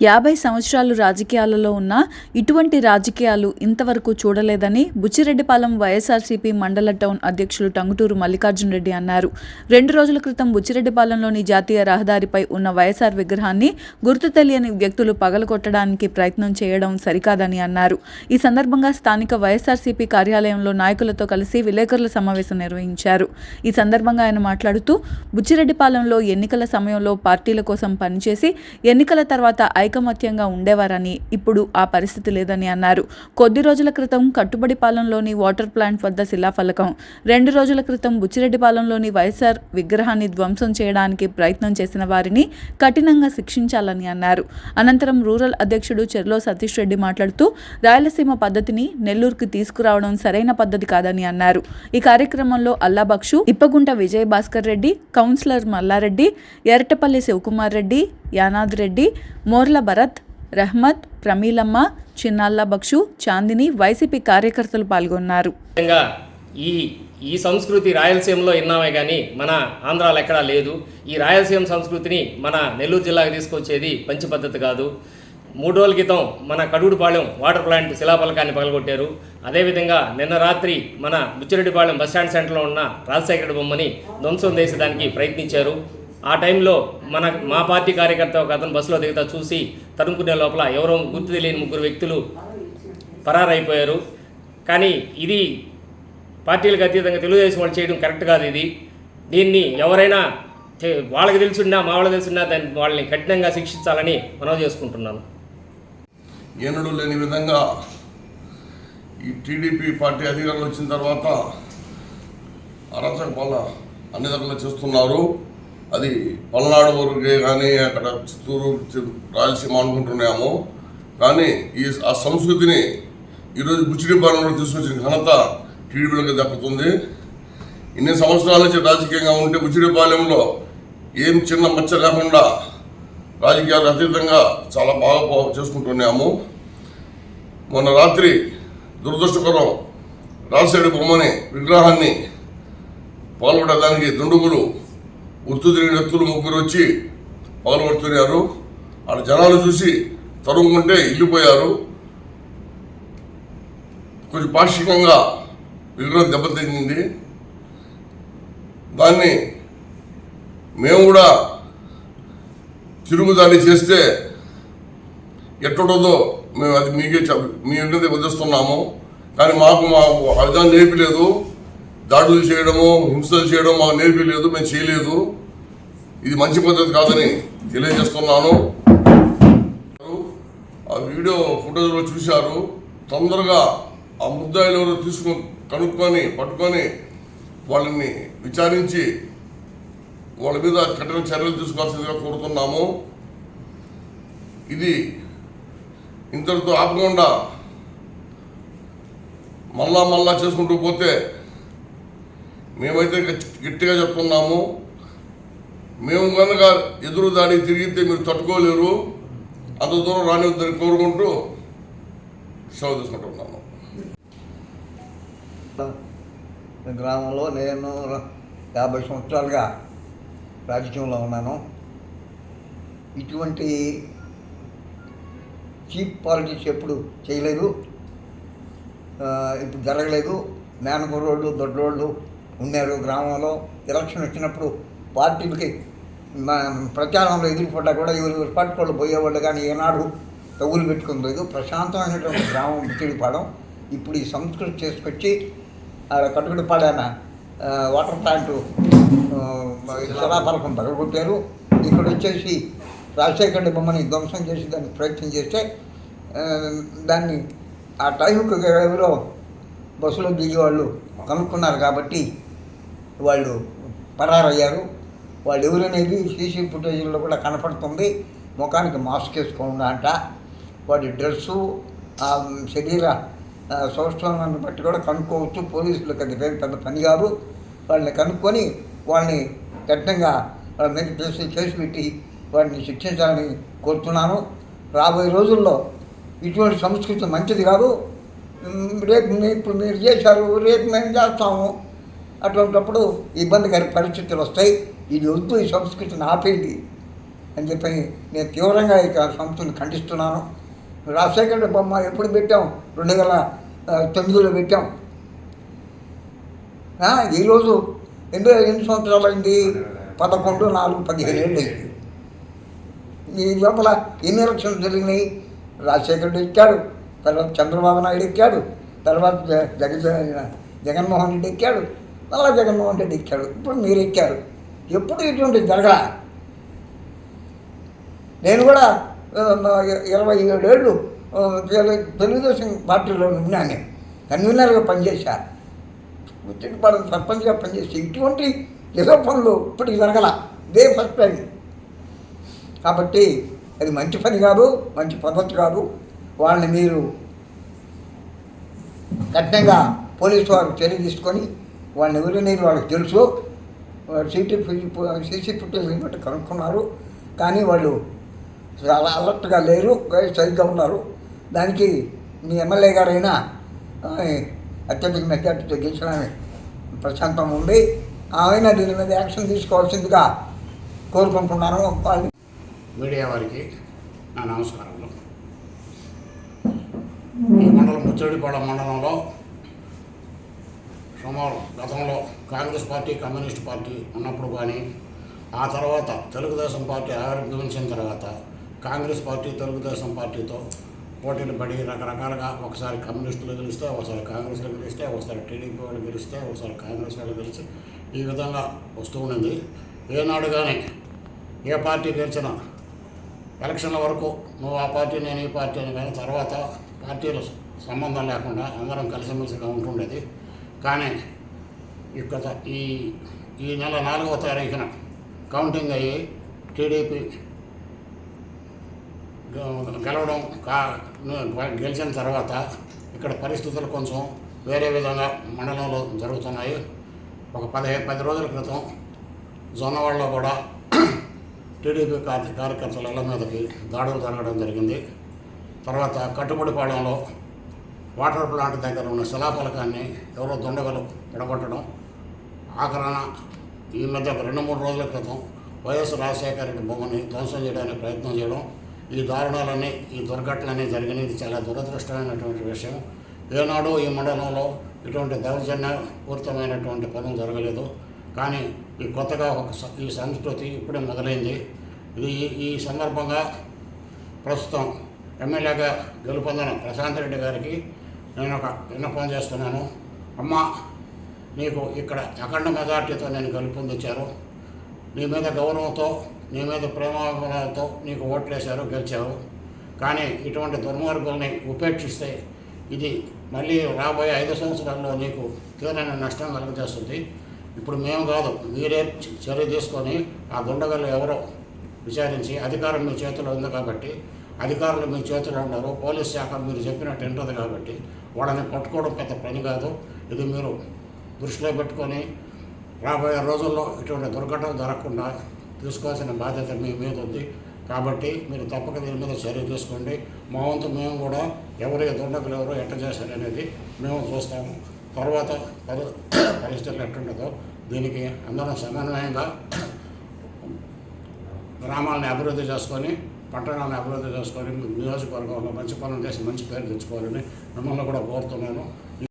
యాభై సంవత్సరాలు రాజకీయాలలో ఉన్న ఇటువంటి రాజకీయాలు ఇంతవరకు చూడలేదని బుచ్చిరెడ్డిపాలెం వైఎస్ఆర్సీపీ మండల టౌన్ అధ్యక్షులు టంగుటూరు మల్లికార్జున్ రెడ్డి అన్నారు. రెండు రోజుల క్రితం బుచ్చిరెడ్డిపాలెంలోని జాతీయ రహదారిపై ఉన్న వైఎస్ఆర్ విగ్రహాన్ని గుర్తు తెలియని వ్యక్తులు పగలగొట్టడానికి ప్రయత్నం చేయడం సరికాదని అన్నారు. ఈ సందర్భంగా స్థానిక వైఎస్ఆర్సీపీ కార్యాలయంలో నాయకులతో కలిసి విలేకరుల సమావేశం నిర్వహించారు. ఈ సందర్భంగా ఆయన మాట్లాడుతూ బుచ్చిరెడ్డిపాలెంలో ఎన్నికల సమయంలో పార్టీల కోసం పనిచేసి ఎన్నికల తర్వాత ఐకమత్యంగా ఉండేవారని ఇప్పుడు ఆ పరిస్థితి లేదని అన్నారు. కొద్ది రోజుల క్రితం కట్టుబడిపాలెంలోని వాటర్ ప్లాంట్ వద్ద శిలాఫలకం రెండు రోజుల క్రితం బుచ్చిరెడ్డిపాలెంలోని వైఎస్ఆర్ విగ్రహాన్ని ధ్వంసం చేయడానికి ప్రయత్నం చేసిన వారిని కఠినంగా శిక్షించాలని అన్నారు. అనంతరం రూరల్ అధ్యక్షుడు చెర్లో సతీష్ రెడ్డి మాట్లాడుతూ రాయలసీమ పద్ధతిని నెల్లూరుకు తీసుకురావడం సరైన పద్ధతి కాదని అన్నారు. ఈ కార్యక్రమంలో అల్లాబక్షు ఇప్పగుంట విజయ భాస్కర్ రెడ్డి కౌన్సిలర్ మల్లారెడ్డి ఎరటపల్లి శివకుమార్ రెడ్డి యానాద్ రెడ్డి మోర్ల భరత్ రహ్మత్ ప్రమీలమ్మ చిన్నాల్లా బక్షు చాందిని వైసీపీ కార్యకర్తలు పాల్గొన్నారు. ఈ ఈ సంస్కృతి రాయలసీమలో విన్నామే కానీ మన ఆంధ్రాలో ఎక్కడా లేదు. ఈ రాయలసీమ సంస్కృతిని మన నెల్లూరు జిల్లాకు తీసుకొచ్చేది మంచి పద్ధతి కాదు. మూడు రోజుల క్రితం మన కడుగుడుపాళెం వాటర్ ప్లాంట్ శిలాఫలకాన్ని పగలగొట్టారు. అదేవిధంగా నిన్న రాత్రి మన బుచ్చిరెడ్డిపాళెం బస్ స్టాండ్ సెంటర్లో ఉన్న రాజశేఖర బొమ్మని ధ్వంసం చేసేదానికి ప్రయత్నించారు. ఆ టైంలో మన మా పార్టీ కార్యకర్త ఒక అతను బస్సులో దిగుతా చూసి తరుముకునే లోపల ఎవరో గుర్తు తెలియని ముగ్గురు వ్యక్తులు పరారైపోయారు. కానీ ఇది పార్టీలకు అతీతంగా తెలుగుదేశం వాళ్ళు చేయడం కరెక్ట్ కాదు ఇది. దీన్ని ఎవరైనా వాళ్ళకి తెలుసున్నా మా వాళ్ళకి తెలుసున్నా దాన్ని వాళ్ళని కఠినంగా శిక్షించాలని మనవి చేసుకుంటున్నాను. ఏనుడు లేని విధంగా ఈ టీడీపీ పార్టీ అధికారంలో వచ్చిన తర్వాత అరాచక పాల అన్ని దగ్గర చేస్తున్నారు. అది పల్నాడు వరకే కానీ అక్కడ చిత్తూరు రాయలసీమ అనుకుంటున్నాము. కానీ ఈ ఆ సంస్కృతిని ఈరోజు బుచ్చిడిపాలెంలో తీసుకొచ్చిన ఘనత టీడీపీలకు దక్కుతుంది. ఇన్ని సంవత్సరాల నుంచి రాజకీయంగా ఉంటే బుచ్చిడిపాలెంలో ఏం చిన్న మచ్చ లేకుండా రాజకీయాలు అతీతంగా చాలా బాగా చేసుకుంటున్నాము. మొన్న రాత్రి దురదృష్టకరం రాజశేఖర బొమ్మని విగ్రహాన్ని పాల్గొనడానికి దుండుగులు గుర్తు తిరిగిన వ్యక్తులు ముగ్గురు వచ్చి పాల్పడుతున్నారు ఆడ జనాలు చూసి తరుముకుంటే ఇల్లిపోయారు కొంచెం పాక్షికంగా విగ్రహం దెబ్బతింది. దాన్ని మేము కూడా తిరుగుదాడి చేస్తే ఎట్టుంటుందో మేము అది మీకే చెప్ మీ ఇంటికి వదిలిస్తున్నాము. కానీ మాకు మా అర్థం నేర్పలేదు దాడులు చేయడము హింసలు చేయడం మాకు నేర్పలేదు మేము చేయలేదు. ఇది మంచి పద్ధతి కాదని తెలియజేస్తున్నాను. ఆ వీడియో ఫోటోలో చూశారు. తొందరగా ఆ ముద్దాయిలు ఎవరో తీసుకొని కనుక్కొని పట్టుకొని వాళ్ళని విచారించి వాళ్ళ మీద కఠిన చర్యలు తీసుకోవాల్సిందిగా కోరుతున్నాము. ఇది ఇంతటితో ఆపకుండా మళ్ళా మళ్ళా చేసుకుంటూ పోతే మేమైతే గట్టిగా చెప్తున్నాము. మేము కనుక ఎదురు దాడి తిరిగితే మీరు తట్టుకోలేరు. అంత దూరం రానివద్దని కోరుకుంటూ సెలవు తీసుకుంటున్నాను గ్రామంలో నేను యాభై సంవత్సరాలుగా రాజకీయంలో ఉన్నాను. ఇటువంటి చీప్ పాలిటిక్స్ ఎప్పుడు చేయలేదు. ఇప్పుడు జరగలేదు. మేనకురోళ్ళు దొడ్డోళ్ళు ఉన్నారు. గ్రామంలో ఎలక్షన్ వచ్చినప్పుడు పార్టీలకి ప్రచారంలో ఎదురుపడ్డా కూడా ఎవరు పట్టుకోళ్ళు పోయేవాళ్ళు కానీ ఏనాడు తగులు పెట్టుకోలేదు ప్రశాంతమైనటువంటి గ్రామం ముచ్చిడిపాడం ఇప్పుడు ఈ సంస్కృతి చేసుకొచ్చి ఆడ కట్టుకుడిపాడాన వాటర్ ప్లాంట్ శిలాఫలకం పగలగొట్టారు ఇక్కడ వచ్చేసి రాజశేఖర రెడ్డి బొమ్మని ధ్వంసం చేసి దాన్ని ప్రయత్నం చేస్తే దాన్ని ఆ టైంకు ఎవరో బస్సులో దిగేవాళ్ళు కనుక్కున్నారు కాబట్టి వాళ్ళు పరారయ్యారు. వాళ్ళు ఎవరనేది సీసీ ఫుటేజీల్లో కూడా కనపడుతుంది. ముఖానికి మాస్క్ వేసుకోకుండా అంట వాడి డ్రెస్సు ఆ శరీర సౌష్ఠవాన్ని బట్టి కూడా కనుక్కోవచ్చు. పోలీసులకు అది పెద్ద పెద్ద పని కాదు. వాళ్ళని కనుక్కొని వాళ్ళని కఠినంగా వాళ్ళ మీద కేసు కేసు పెట్టి వాడిని శిక్షించాలని కోరుతున్నాను. రాబోయే రోజుల్లో ఇటువంటి సంస్కృతి మంచిది కాదు. రేపు ఇప్పుడు మీరు చేశారు రేపు మేము చేస్తాము. అటువంటిప్పుడు ఇబ్బందికర పరిస్థితులు వస్తాయి. ఇది వద్దు ఈ సంస్కృతిని ఆపేయండి అని చెప్పి నేను తీవ్రంగా ఇక సంస్థను ఖండిస్తున్నాను. రాజశేఖర బొమ్మ ఎప్పుడు పెట్టాం? రెండు వేల తొమ్మిదిలో పెట్టాం. ఈరోజు ఎన్ని ఎన్ని సంవత్సరాలు అయింది? పదకొండు నాలుగు పదిహేను ఏళ్ళు అయింది. ఈ లోపల ఎన్ని ఎలక్షన్లు జరిగినాయి? రాజశేఖరుడు ఎక్కాడు తర్వాత చంద్రబాబు నాయుడు ఎక్కాడు తర్వాత జ- జగన్ జగన్మోహన్ రెడ్డి ఎక్కాడు నల్ల జగన్మోహన్ రెడ్డి ఎక్కాడు. ఇప్పుడు మీరు ఎక్కారు. ఎప్పుడు ఇటువంటిది జరగల? నేను కూడా ఇరవై ఏడేళ్ళు తెలుగుదేశం పార్టీలో ఉన్నాను. నేను కన్వీనర్గా పనిచేశా. ముచ్చటిపాలెం సర్పంచ్గా పనిచేసి ఇటువంటి ఏదో పనులు ఇప్పటికి జరగల. ఇదే ఫస్ట్ టైం కాబట్టి అది మంచి పని కాదు మంచి పద్ధతి కాదు. వాళ్ళని మీరు కఠినంగా పోలీసు వారు చర్య తీసుకొని వాళ్ళని ఎవరినేది వాళ్ళకి తెలుసు. సీటీ సీసీ ఫుటేజ్ బట్టి కనుక్కున్నారు. కానీ వాళ్ళు చాలా అలర్ట్గా లేరు సరిగ్గా ఉన్నారు. దానికి మీ ఎమ్మెల్యే గారైనా అత్యధిక మెజార్టీతో గెలిచడమే ప్రశాంతం ఉంది. ఆయన దీని మీద యాక్షన్ తీసుకోవాల్సిందిగా కోరుకుంటున్నాను. వాళ్ళు మీడియా వారికి నా నమస్కారములు. ఈ మండలం ముచ్చడిపాడ మండలంలో ప్రమాణం గతంలో కాంగ్రెస్ పార్టీ కమ్యూనిస్ట్ పార్టీ ఉన్నప్పుడు కానీ ఆ తర్వాత తెలుగుదేశం పార్టీ ఆవిర్భవించిన తర్వాత కాంగ్రెస్ పార్టీ తెలుగుదేశం పార్టీతో పోటీలు పడి రకరకాలుగా ఒకసారి కమ్యూనిస్టులు గెలిస్తే ఒకసారి కాంగ్రెస్లో గెలిస్తే ఒకసారి టీడీపీ వాళ్ళు గెలిస్తే ఒకసారి కాంగ్రెస్ వాళ్ళు గెలిచి ఈ విధంగా వస్తూ ఉండింది. ఏనాడు కానీ ఏ పార్టీ గెలిచినా ఎలక్షన్ల వరకు నువ్వు ఆ పార్టీ నేను ఈ పార్టీ అని కానీ తర్వాత పార్టీలు సంబంధం లేకుండా అందరం కలిసిమెలిసిగా ఉంటుండేది. కానీ ఇక్కడ ఈ ఈ నెల నాలుగవ తారీఖున కౌంటింగ్ అయ్యి టీడీపీ గెలవడం కా గెలిచిన తర్వాత ఇక్కడ పరిస్థితులు కొంచెం వేరే విధంగా మండలంలో జరుగుతున్నాయి. ఒక పదిహేను పది రోజుల క్రితం జొన్నవాడలో కూడా టీడీపీ కార్య కార్యకర్తల ఇళ్ళ మీదకి దాడులు జరగడం జరిగింది. తర్వాత కట్టుబడిపాళెంలో వాటర్ ప్లాంట్ దగ్గర ఉన్న శిలాఫలకాన్ని ఎవరో దొండగలు విడగొట్టడం ఆఖరణ ఈ మధ్య ఒక రెండు మూడు రోజుల క్రితం వైఎస్ రాజశేఖర రెడ్డి బొమ్మని ధ్వంసం చేయడానికి ప్రయత్నం చేయడం ఈ దారుణాలన్నీ ఈ దుర్ఘటనలన్నీ జరిగినది చాలా దురదృష్టమైనటువంటి విషయం. ఏనాడు ఈ మండలంలో ఇటువంటి దౌర్జన్యపూరితమైనటువంటి పనులు జరగలేదు. కానీ ఈ కొత్తగా ఒక ఈ సంస్కృతి ఇప్పుడే మొదలైంది. ఇది ఈ- ఈ సందర్భంగా ప్రస్తుతం ఎమ్మెల్యేగా గెలుపొందిన ప్రశాంత్ రెడ్డి గారికి నేను ఒక విన్నపం చేస్తున్నాను. అమ్మ నీకు ఇక్కడ అఖండ మెజార్టీతో నేను గెలుపొందించారు. నీ మీద గౌరవంతో నీ మీద ప్రేమాభిమానాలతో నీకు ఓట్లేశారు గెలిచావు కానీ ఇటువంటి దుర్మార్గుల్ని ఉపేక్షిస్తే ఇది మళ్ళీ రాబోయే ఐదు సంవత్సరాల్లో నీకు తీరని నష్టం కలుగజేస్తుంది. ఇప్పుడు మేము కాదు మీరే చర్య తీసుకొని ఆ దుండగలు ఎవరో విచారించి అధికారం మీ చేతిలో ఉంది కాబట్టి అధికారులు మీ చేతిలో ఉన్నారు. పోలీస్ శాఖ మీరు చెప్పినట్టు ఉంటుంది కాబట్టి వాళ్ళని పట్టుకోవడం పెద్ద పని కాదు. ఇది మీరు దృష్టిలో పెట్టుకొని రాబోయే రోజుల్లో ఇటువంటి దుర్ఘటనలు జరగకుండా తీసుకోవాల్సిన బాధ్యత మీ మీద ఉంది. కాబట్టి మీరు తప్పక దీని మీద చర్య తీసుకోండి. మా వంతు మేము కూడా ఎవరు దుండకులు ఎవరు ఎట్ట చేశారనేది మేము చూస్తాము. తర్వాత పరి పరిస్థితులు ఎట్టుండదో దీనికి అందరం సమన్వయంగా గ్రామాలని అభివృద్ధి చేసుకొని పట్టణాలను అభివృద్ధి చేసుకొని నియోజకవర్గంలో మంచి పనులు చేసి మంచి పేరు తెచ్చుకోవాలని మిమ్మల్ని కూడా కోరుతున్నాను.